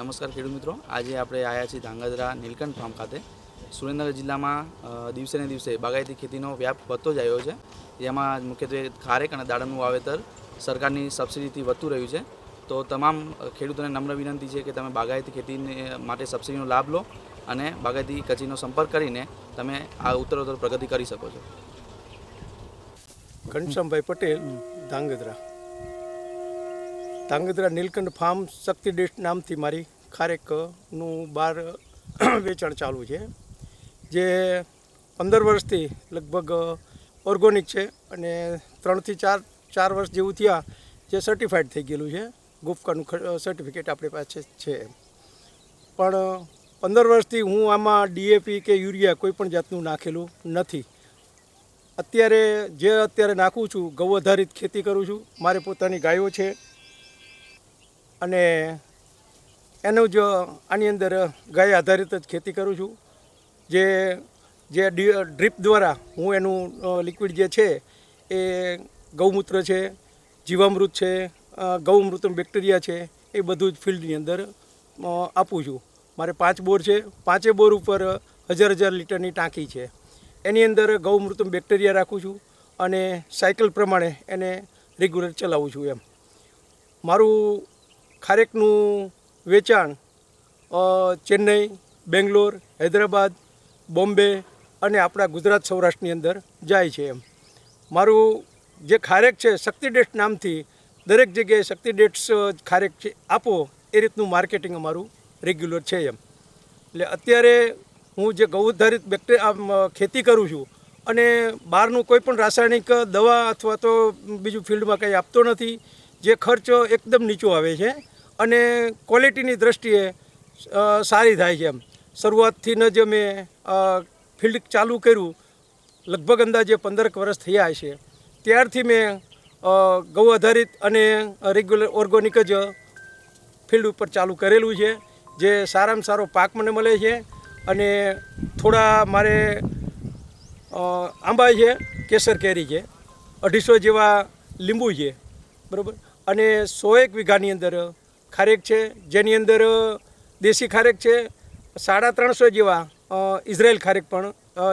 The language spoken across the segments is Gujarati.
નમસ્કાર ખેડૂત મિત્રો. આજે આપણે આવ્યા છીએ ધાંગધ્રા નીલકંઠ ફાર્મ ખાતે. સુરેન્દ્રનગર જિલ્લામાં દિવસે ને દિવસે બાગાયતી ખેતીનો વ્યાપ વધતો જ આવ્યો છે. જેમાં મુખ્યત્વે ખારેક અને દાડમનું વાવેતર સરકારની સબસિડીથી વધતું રહ્યું છે. તો તમામ ખેડૂતોને નમ્ર વિનંતી છે કે તમે બાગાયતી ખેતીને માટે સબસિડીનો લાભ લો અને બાગાયતી કચીનો સંપર્ક કરીને તમે આ ઉત્તરોત્તર પ્રગતિ કરી શકો છો. ઘનશ્યામભાઈ પટેલ, ધાંગધ્રા. ધાંગધ્રા નીલકંઠ ફાર્મ શક્તિ ડેસ્ટ નામથી મારી ખારેકનું બહાર વેચાણ ચાલુ છે, જે પંદર વર્ષથી લગભગ ઓર્ગોનિક છે અને ત્રણથી ચાર ચાર વર્ષ જેવું થયા, જે સર્ટિફાઈડ થઈ ગયેલું છે. ગુફકાનું સર્ટિફિકેટ આપણી પાસે છે. પણ પંદર વર્ષથી હું આમાં ડીએપી કે યુરિયા કોઈ પણ જાતનું નાખેલું નથી. અત્યારે જે અત્યારે નાખું છું, ગૌ આધારિત ખેતી કરું છું. મારે પોતાની ગાયો છે. અને એનું જ આની અંદર ગાય આધારિત જ ખેતી કરું છું. જે જે ડ્રીપ દ્વારા હું એનું લિક્વિડ જે છે એ ગૌમૂત્ર છે, જીવામૃત છે ગૌમૃતમ ગૌમૃત બેક્ટેરિયા છે, એ બધું જ ફિલ્ડની અંદર આપું છું. મારે પાંચ બોર છે. પાંચે બોર ઉપર હજાર હજાર લીટરની ટાંકી છે. એની અંદર ગૌમૃત બેક્ટેરિયા રાખું છું અને સાયકલ પ્રમાણે એને રેગ્યુલર ચલાવું છું એમ. મારું ખારેકનું વેચાણ ચેન્નઈ, બેંગ્લોર, હૈદરાબાદ, બોમ્બે અને આપણા ગુજરાત સૌરાષ્ટ્રની અંદર જાય છે એમ. મારું જે ખારેક છે, શક્તિ ડેટ્સ નામથી દરેક જગ્યાએ શક્તિ ડેટ્સ ખારેક છે, આપો, એ રીતનું માર્કેટિંગ અમારું રેગ્યુલર છે એમ. એટલે અત્યારે હું જે ગૌધારિત બેક્ટે બેક્ટેરિયા ખેતી કરું છું અને બહારનું કોઈ પણ રાસાયણિક દવા અથવા તો બીજું ફિલ્ડમાં કંઈ આપતો નથી, જે ખર્ચ એકદમ નીચો આવે છે અને ક્વોલિટીની દ્રષ્ટિએ સારી થાય છે એમ. શરૂઆતથી ન જે મેં ફિલ્ડ ચાલુ કર્યું. લગભગ અંદાજે પંદરક વર્ષ થયા છે ત્યારથી મેં ગૌ આધારિત અને રેગ્યુલર ઓર્ગોનિક જ ફિલ્ડ ઉપર ચાલુ કરેલું છે, જે સારામાં સારો પાક મને મળે છે અને થોડા મારે આંબા છે, કેસર કેરી છે, અઢીસો જેવા લીંબુ છે. બરાબર? અને સો એક વીઘાની અંદર ખારેક છે, જેની અંદર દેશી ખારેક છે, સાડા ત્રણસો જેવા ઇઝરાયલ ખારેક પણ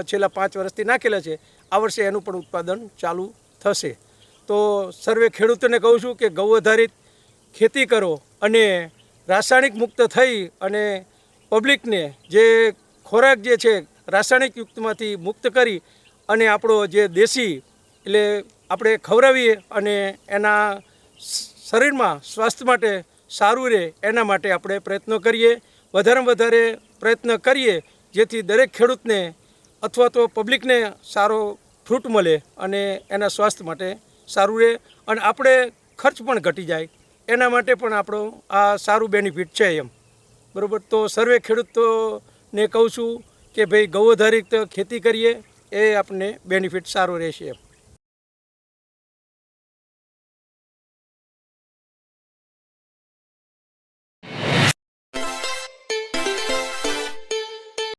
છેલ્લા પાંચ વર્ષથી નાખેલા છે. આ વર્ષે એનું પણ ઉત્પાદન ચાલુ થશે. તો સર્વે ખેડૂતોને કહું છું કે ગૌ આધારિત ખેતી કરો અને રાસાયણિક મુક્ત થઈ અને પબ્લિકને જે ખોરાક જે છે રાસાયણિક યુક્તમાંથી મુક્ત કરી અને આપણો જે દેશી એટલે આપણે ખવડાવીએ અને એના શરીરમાં સ્વાસ્થ્ય માટે સારું રહે, એના માટે આપણે પ્રયત્નો કરીએ, વધારેમાં વધારે પ્રયત્ન કરીએ, જેથી દરેક ખેડૂતને અથવા તો પબ્લિકને સારો ફ્રૂટ મળે અને એના સ્વાસ્થ્ય માટે સારું રહે અને આપણે ખર્ચ પણ ઘટી જાય. એના માટે પણ આપણો આ સારું બેનિફિટ છે એમ. બરાબર? તો સર્વે ખેડૂતોને કહું છું કે ભાઈ ગૌ આધારિત ખેતી કરીએ, એ આપણને બેનિફિટ સારો રહેશે એમ.